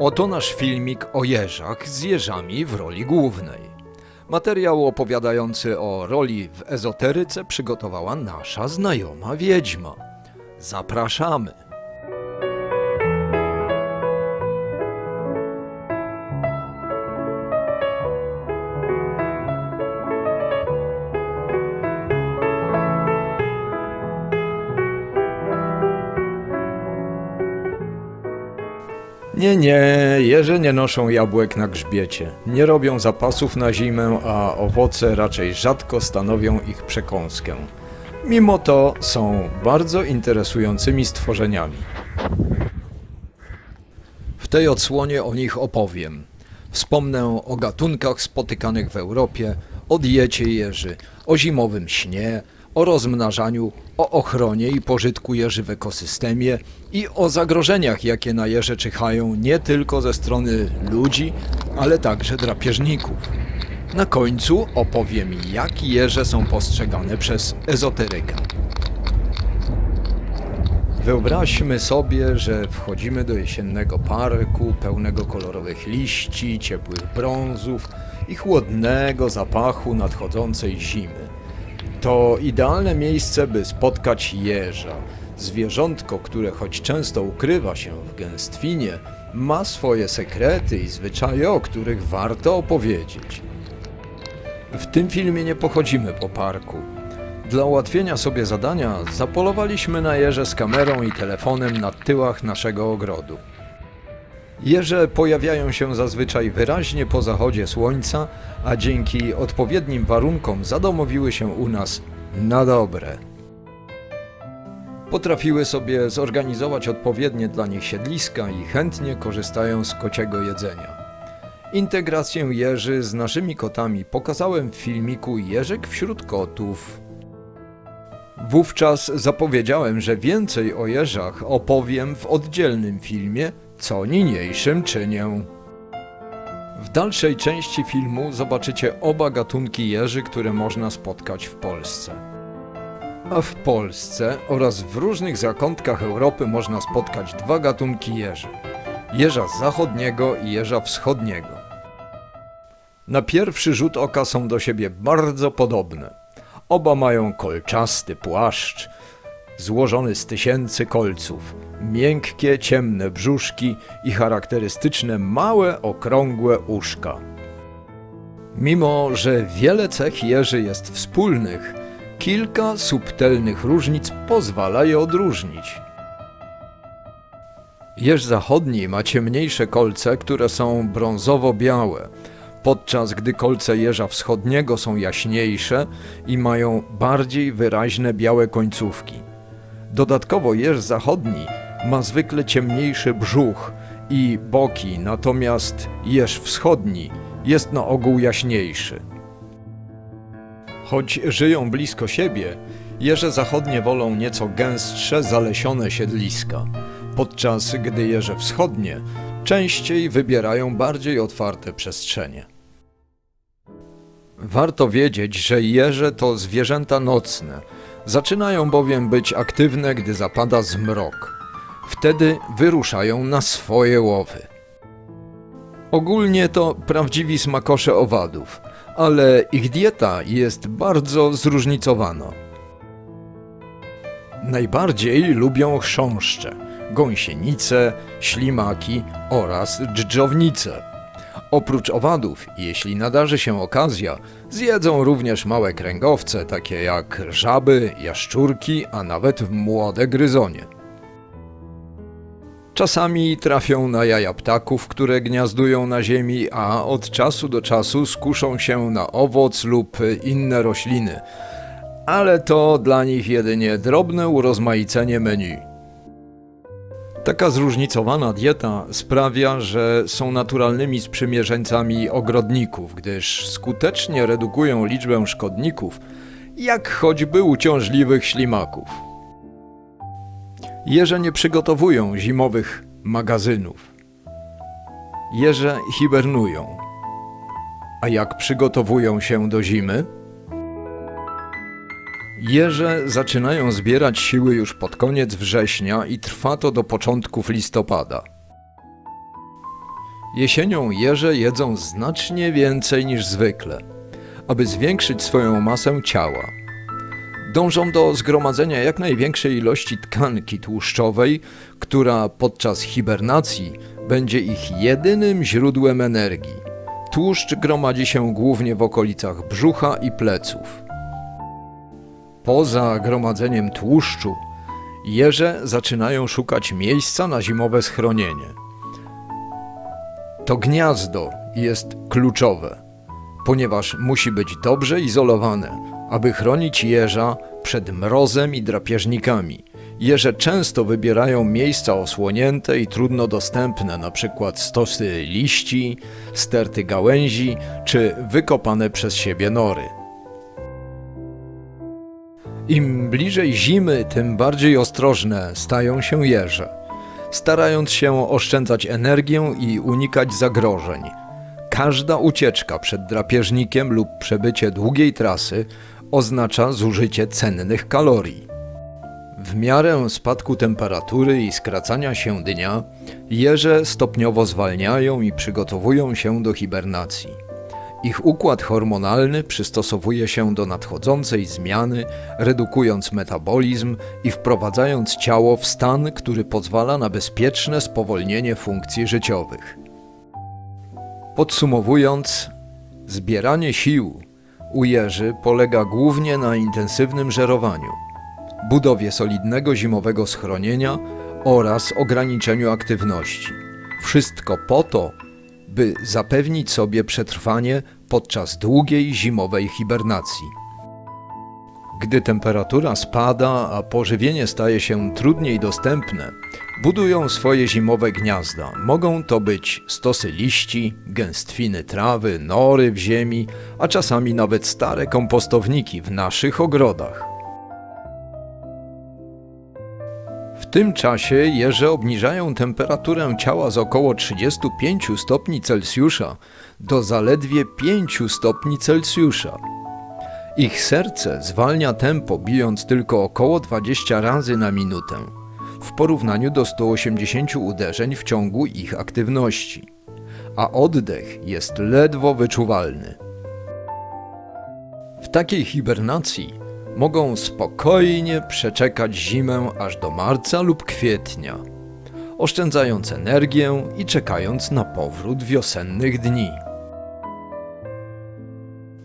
Oto nasz filmik o jeżach z jeżami w roli głównej. Materiał opowiadający o roli w ezoteryce przygotowała nasza znajoma wiedźma. Zapraszamy! Nie, nie, jeże nie noszą jabłek na grzbiecie, nie robią zapasów na zimę, a owoce raczej rzadko stanowią ich przekąskę. Mimo to są bardzo interesującymi stworzeniami. W tej odsłonie o nich opowiem. Wspomnę o gatunkach spotykanych w Europie, o diecie jeży, o zimowym śnie, o rozmnażaniu, o ochronie i pożytku jeży w ekosystemie i o zagrożeniach, jakie na jeże czyhają nie tylko ze strony ludzi, ale także drapieżników. Na końcu opowiem, jak jeże są postrzegane przez ezoterykę. Wyobraźmy sobie, że wchodzimy do jesiennego parku pełnego kolorowych liści, ciepłych brązów i chłodnego zapachu nadchodzącej zimy. To idealne miejsce, by spotkać jeża. Zwierzątko, które choć często ukrywa się w gęstwinie, ma swoje sekrety i zwyczaje, o których warto opowiedzieć. W tym filmie nie pochodzimy po parku. Dla ułatwienia sobie zadania zapolowaliśmy na jeże z kamerą i telefonem na tyłach naszego ogrodu. Jeże pojawiają się zazwyczaj wyraźnie po zachodzie słońca, a dzięki odpowiednim warunkom zadomowiły się u nas na dobre. Potrafiły sobie zorganizować odpowiednie dla nich siedliska i chętnie korzystają z kociego jedzenia. Integrację jeży z naszymi kotami pokazałem w filmiku Jeżyk wśród kotów. Wówczas zapowiedziałem, że więcej o jeżach opowiem w oddzielnym filmie, co niniejszym czynię. W dalszej części filmu zobaczycie oba gatunki jeży, które można spotkać w Polsce. A w Polsce oraz w różnych zakątkach Europy można spotkać dwa gatunki jeży: jeża zachodniego i jeża wschodniego. Na pierwszy rzut oka są do siebie bardzo podobne. Oba mają kolczasty płaszcz, złożony z tysięcy kolców, miękkie, ciemne brzuszki i charakterystyczne małe, okrągłe uszka. Mimo, że wiele cech jeży jest wspólnych, kilka subtelnych różnic pozwala je odróżnić. Jeż zachodni ma ciemniejsze kolce, które są brązowo-białe, podczas gdy kolce jeża wschodniego są jaśniejsze i mają bardziej wyraźne białe końcówki. Dodatkowo jeż zachodni ma zwykle ciemniejszy brzuch i boki, natomiast jeż wschodni jest na ogół jaśniejszy. Choć żyją blisko siebie, jeże zachodnie wolą nieco gęstsze, zalesione siedliska, podczas gdy jeże wschodnie częściej wybierają bardziej otwarte przestrzenie. Warto wiedzieć, że jeże to zwierzęta nocne. Zaczynają bowiem być aktywne, gdy zapada zmrok. Wtedy wyruszają na swoje łowy. Ogólnie to prawdziwi smakosze owadów, ale ich dieta jest bardzo zróżnicowana. Najbardziej lubią chrząszcze, gąsienice, ślimaki oraz dżdżownice. Oprócz owadów, jeśli nadarzy się okazja, zjedzą również małe kręgowce, takie jak żaby, jaszczurki, a nawet młode gryzonie. Czasami trafią na jaja ptaków, które gniazdują na ziemi, a od czasu do czasu skuszą się na owoc lub inne rośliny. Ale to dla nich jedynie drobne urozmaicenie menu. Taka zróżnicowana dieta sprawia, że są naturalnymi sprzymierzeńcami ogrodników, gdyż skutecznie redukują liczbę szkodników, jak choćby uciążliwych ślimaków. Jeże nie przygotowują zimowych magazynów. Jeże hibernują. A jak przygotowują się do zimy? Jeże zaczynają zbierać siły już pod koniec września i trwa to do początków listopada. Jesienią jeże jedzą znacznie więcej niż zwykle, aby zwiększyć swoją masę ciała. Dążą do zgromadzenia jak największej ilości tkanki tłuszczowej, która podczas hibernacji będzie ich jedynym źródłem energii. Tłuszcz gromadzi się głównie w okolicach brzucha i pleców. Poza gromadzeniem tłuszczu, jeże zaczynają szukać miejsca na zimowe schronienie. To gniazdo jest kluczowe, ponieważ musi być dobrze izolowane, aby chronić jeża przed mrozem i drapieżnikami. Jeże często wybierają miejsca osłonięte i trudno dostępne, np. stosy liści, sterty gałęzi czy wykopane przez siebie nory. Im bliżej zimy, tym bardziej ostrożne stają się jeże, starając się oszczędzać energię i unikać zagrożeń. Każda ucieczka przed drapieżnikiem lub przebycie długiej trasy oznacza zużycie cennych kalorii. W miarę spadku temperatury i skracania się dnia, jeże stopniowo zwalniają i przygotowują się do hibernacji. Ich układ hormonalny przystosowuje się do nadchodzącej zmiany, redukując metabolizm i wprowadzając ciało w stan, który pozwala na bezpieczne spowolnienie funkcji życiowych. Podsumowując, zbieranie sił u jeży polega głównie na intensywnym żerowaniu, budowie solidnego zimowego schronienia oraz ograniczeniu aktywności. Wszystko po to, by zapewnić sobie przetrwanie podczas długiej zimowej hibernacji. Gdy temperatura spada, a pożywienie staje się trudniej dostępne, budują swoje zimowe gniazda. Mogą to być stosy liści, gęstwiny trawy, nory w ziemi, a czasami nawet stare kompostowniki w naszych ogrodach. W tym czasie jeże obniżają temperaturę ciała z około 35 stopni Celsjusza do zaledwie 5 stopni Celsjusza. Ich serce zwalnia tempo, bijąc tylko około 20 razy na minutę, w porównaniu do 180 uderzeń w ciągu ich aktywności, a oddech jest ledwo wyczuwalny. W takiej hibernacji mogą spokojnie przeczekać zimę aż do marca lub kwietnia, oszczędzając energię i czekając na powrót wiosennych dni.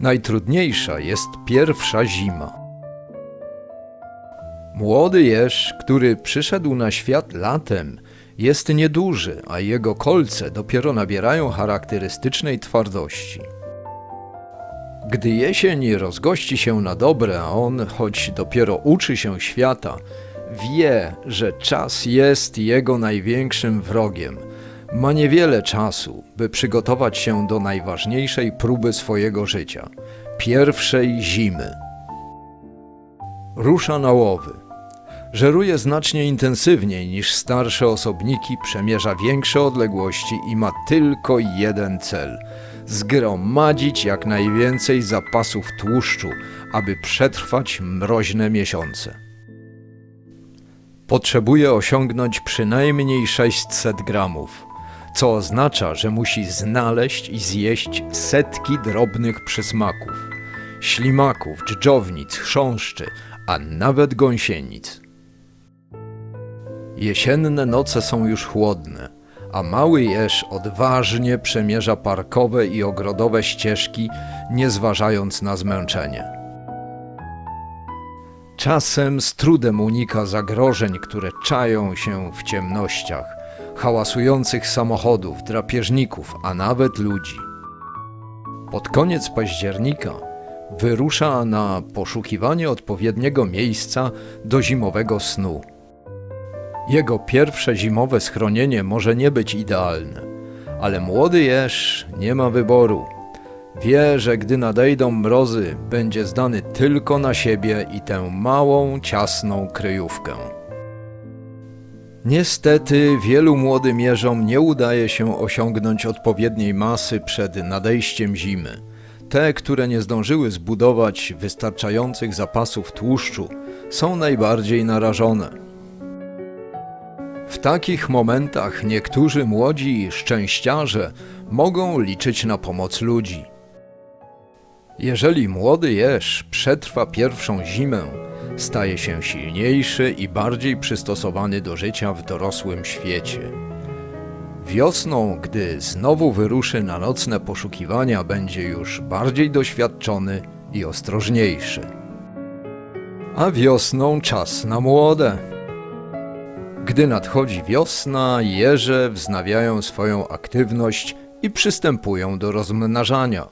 Najtrudniejsza jest pierwsza zima. Młody jeż, który przyszedł na świat latem, jest nieduży, a jego kolce dopiero nabierają charakterystycznej twardości. Gdy jesień rozgości się na dobre, a on, choć dopiero uczy się świata, wie, że czas jest jego największym wrogiem. Ma niewiele czasu, by przygotować się do najważniejszej próby swojego życia pierwszej zimy. Rusza na łowy. Żeruje znacznie intensywniej niż starsze osobniki, przemierza większe odległości i ma tylko jeden cel zgromadzić jak najwięcej zapasów tłuszczu, aby przetrwać mroźne miesiące. Potrzebuje osiągnąć przynajmniej 600 gramów, co oznacza, że musi znaleźć i zjeść setki drobnych przysmaków, ślimaków, dżdżownic, chrząszczy, a nawet gąsienic. Jesienne noce są już chłodne, a mały jeż odważnie przemierza parkowe i ogrodowe ścieżki, nie zważając na zmęczenie. Czasem z trudem unika zagrożeń, które czają się w ciemnościach, hałasujących samochodów, drapieżników, a nawet ludzi. Pod koniec października wyrusza na poszukiwanie odpowiedniego miejsca do zimowego snu. Jego pierwsze zimowe schronienie może nie być idealne, ale młody jeż nie ma wyboru. Wie, że gdy nadejdą mrozy, będzie zdany tylko na siebie i tę małą, ciasną kryjówkę. Niestety wielu młodym jeżom nie udaje się osiągnąć odpowiedniej masy przed nadejściem zimy. Te, które nie zdążyły zbudować wystarczających zapasów tłuszczu, są najbardziej narażone. W takich momentach niektórzy młodzi szczęściarze mogą liczyć na pomoc ludzi. Jeżeli młody jeż przetrwa pierwszą zimę, staje się silniejszy i bardziej przystosowany do życia w dorosłym świecie. Wiosną, gdy znowu wyruszy na nocne poszukiwania, będzie już bardziej doświadczony i ostrożniejszy. A wiosną czas na młode. Gdy nadchodzi wiosna, jeże wznawiają swoją aktywność i przystępują do rozmnażania.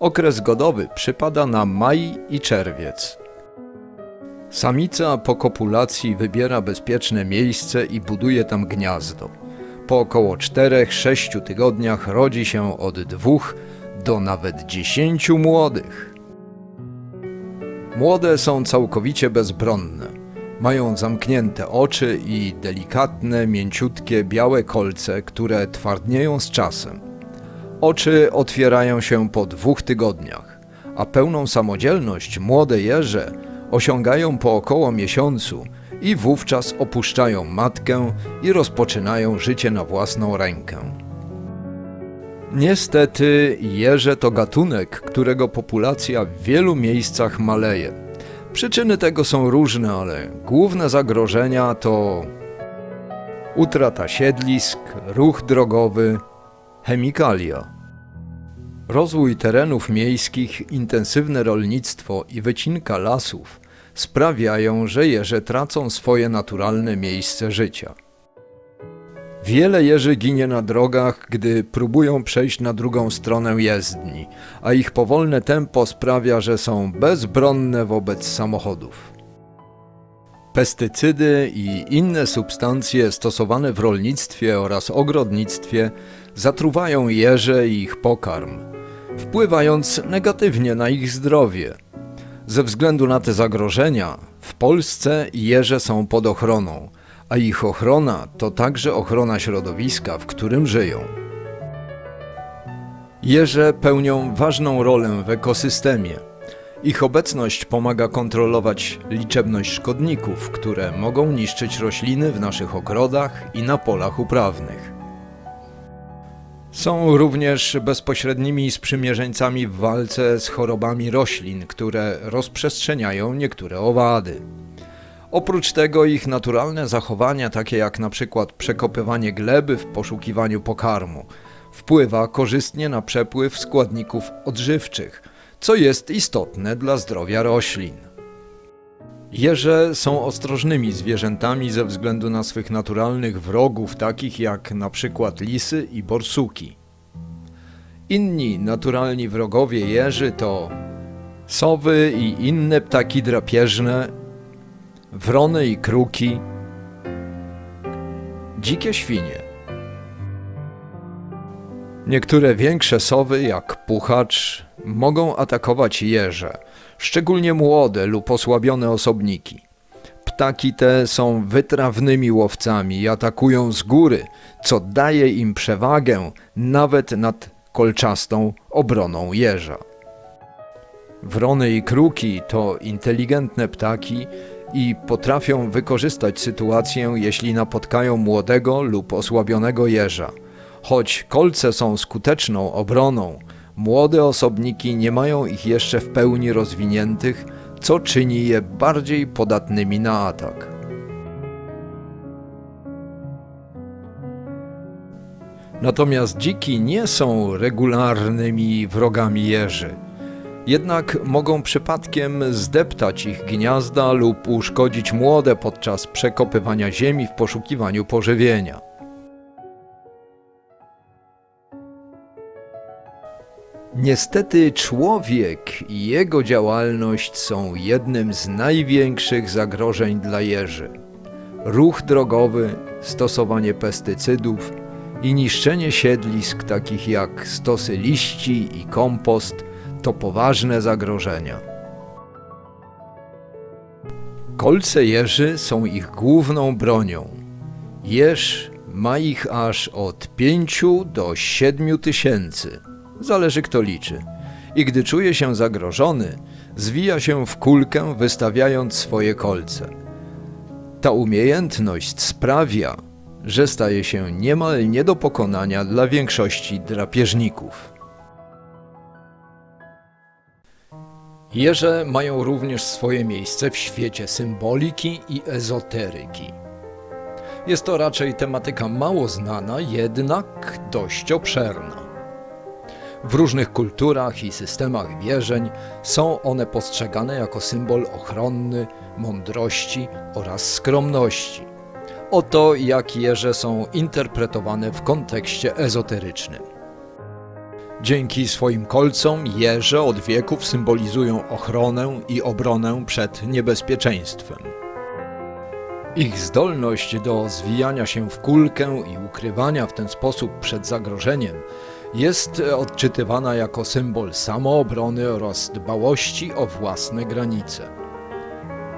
Okres godowy przypada na maj i czerwiec. Samica po kopulacji wybiera bezpieczne miejsce i buduje tam gniazdo. Po około 4-6 tygodniach rodzi się od dwóch do nawet 10 młodych. Młode są całkowicie bezbronne. Mają zamknięte oczy i delikatne, mięciutkie, białe kolce, które twardnieją z czasem. Oczy otwierają się po dwóch tygodniach, a pełną samodzielność młode jeże osiągają po około miesiącu i wówczas opuszczają matkę i rozpoczynają życie na własną rękę. Niestety, jeże to gatunek, którego populacja w wielu miejscach maleje. Przyczyny tego są różne, ale główne zagrożenia to utrata siedlisk, ruch drogowy, chemikalia. Rozwój terenów miejskich, intensywne rolnictwo i wycinka lasów sprawiają, że jeże tracą swoje naturalne miejsce życia. Wiele jeży ginie na drogach, gdy próbują przejść na drugą stronę jezdni, a ich powolne tempo sprawia, że są bezbronne wobec samochodów. Pestycydy i inne substancje stosowane w rolnictwie oraz ogrodnictwie zatruwają jeże i ich pokarm, wpływając negatywnie na ich zdrowie. Ze względu na te zagrożenia, w Polsce jeże są pod ochroną, a ich ochrona to także ochrona środowiska, w którym żyją. Jeże pełnią ważną rolę w ekosystemie. Ich obecność pomaga kontrolować liczebność szkodników, które mogą niszczyć rośliny w naszych ogrodach i na polach uprawnych. Są również bezpośrednimi sprzymierzeńcami w walce z chorobami roślin, które rozprzestrzeniają niektóre owady. Oprócz tego ich naturalne zachowania, takie jak przykład przekopywanie gleby w poszukiwaniu pokarmu, wpływa korzystnie na przepływ składników odżywczych, co jest istotne dla zdrowia roślin. Jeże są ostrożnymi zwierzętami ze względu na swych naturalnych wrogów, takich jak na przykład lisy i borsuki. Inni naturalni wrogowie jeży to sowy i inne ptaki drapieżne, wrony i kruki, dzikie świnie. Niektóre większe sowy, jak puchacz, mogą atakować jeże, szczególnie młode lub osłabione osobniki. Ptaki te są wytrawnymi łowcami i atakują z góry, co daje im przewagę nawet nad kolczastą obroną jeża. Wrony i kruki to inteligentne ptaki i potrafią wykorzystać sytuację, jeśli napotkają młodego lub osłabionego jeża. Choć kolce są skuteczną obroną, młode osobniki nie mają ich jeszcze w pełni rozwiniętych, co czyni je bardziej podatnymi na atak. Natomiast dziki nie są regularnymi wrogami jeży. Jednak mogą przypadkiem zdeptać ich gniazda lub uszkodzić młode podczas przekopywania ziemi w poszukiwaniu pożywienia. Niestety człowiek i jego działalność są jednym z największych zagrożeń dla jeży. Ruch drogowy, stosowanie pestycydów i niszczenie siedlisk takich jak stosy liści i kompost to poważne zagrożenia. Kolce jeży są ich główną bronią. Jeż ma ich aż od 5 do 7 tysięcy zależy kto liczy. I gdy czuje się zagrożony, zwija się w kulkę, wystawiając swoje kolce. Ta umiejętność sprawia, że staje się niemal nie do pokonania dla większości drapieżników. Jeże mają również swoje miejsce w świecie symboliki i ezoteryki. Jest to raczej tematyka mało znana, jednak dość obszerna. W różnych kulturach i systemach wierzeń są one postrzegane jako symbol ochronny, mądrości oraz skromności. Oto jak jeże są interpretowane w kontekście ezoterycznym. Dzięki swoim kolcom jeże od wieków symbolizują ochronę i obronę przed niebezpieczeństwem. Ich zdolność do zwijania się w kulkę i ukrywania w ten sposób przed zagrożeniem jest odczytywana jako symbol samoobrony oraz dbałości o własne granice.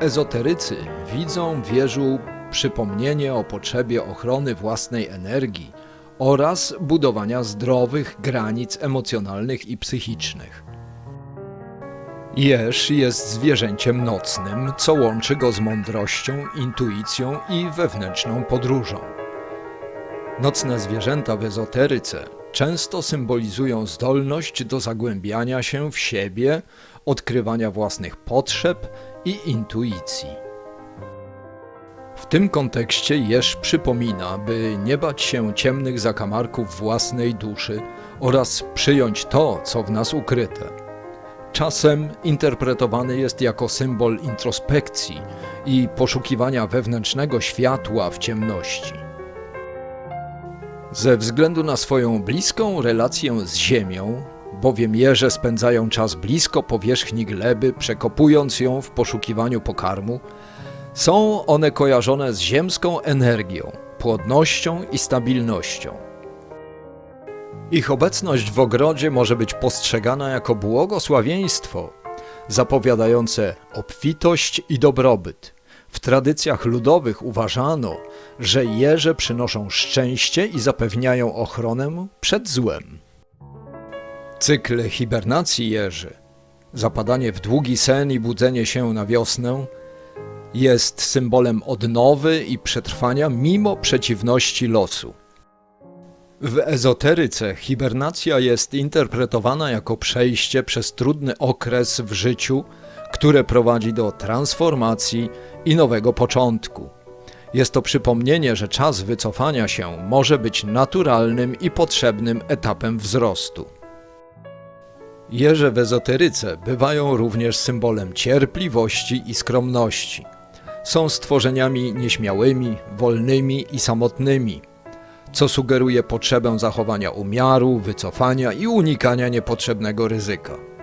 Ezoterycy widzą w wieżu przypomnienie o potrzebie ochrony własnej energii oraz budowania zdrowych granic emocjonalnych i psychicznych. Jeż jest zwierzęciem nocnym, co łączy go z mądrością, intuicją i wewnętrzną podróżą. Nocne zwierzęta w ezoteryce często symbolizują zdolność do zagłębiania się w siebie, odkrywania własnych potrzeb i intuicji. W tym kontekście Jeż przypomina, by nie bać się ciemnych zakamarków własnej duszy oraz przyjąć to, co w nas ukryte. Czasem interpretowany jest jako symbol introspekcji i poszukiwania wewnętrznego światła w ciemności. Ze względu na swoją bliską relację z Ziemią, bowiem jeże spędzają czas blisko powierzchni gleby, przekopując ją w poszukiwaniu pokarmu, są one kojarzone z ziemską energią, płodnością i stabilnością. Ich obecność w ogrodzie może być postrzegana jako błogosławieństwo, zapowiadające obfitość i dobrobyt. W tradycjach ludowych uważano, że jeże przynoszą szczęście i zapewniają ochronę przed złem. Cykl hibernacji jeży, zapadanie w długi sen i budzenie się na wiosnę, jest symbolem odnowy i przetrwania mimo przeciwności losu. W ezoteryce hibernacja jest interpretowana jako przejście przez trudny okres w życiu, które prowadzi do transformacji i nowego początku. Jest to przypomnienie, że czas wycofania się może być naturalnym i potrzebnym etapem wzrostu. Jeże w ezoteryce bywają również symbolem cierpliwości i skromności. Są stworzeniami nieśmiałymi, wolnymi i samotnymi, co sugeruje potrzebę zachowania umiaru, wycofania i unikania niepotrzebnego ryzyka.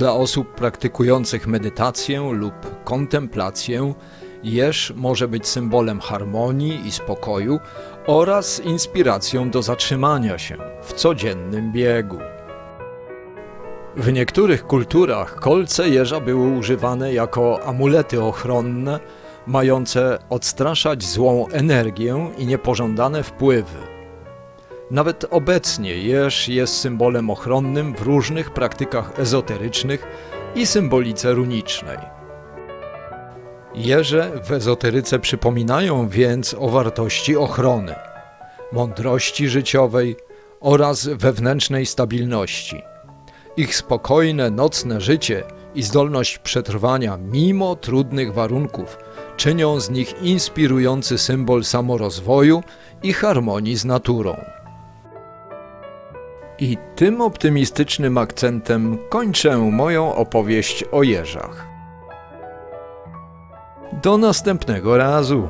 Dla osób praktykujących medytację lub kontemplację, jeż może być symbolem harmonii i spokoju oraz inspiracją do zatrzymania się w codziennym biegu. W niektórych kulturach kolce jeża były używane jako amulety ochronne, mające odstraszać złą energię i niepożądane wpływy. Nawet obecnie jeż jest symbolem ochronnym w różnych praktykach ezoterycznych i symbolice runicznej. Jeże w ezoteryce przypominają więc o wartości ochrony, mądrości życiowej oraz wewnętrznej stabilności. Ich spokojne, nocne życie i zdolność przetrwania mimo trudnych warunków czynią z nich inspirujący symbol samorozwoju i harmonii z naturą. I tym optymistycznym akcentem kończę moją opowieść o jeżach. Do następnego razu.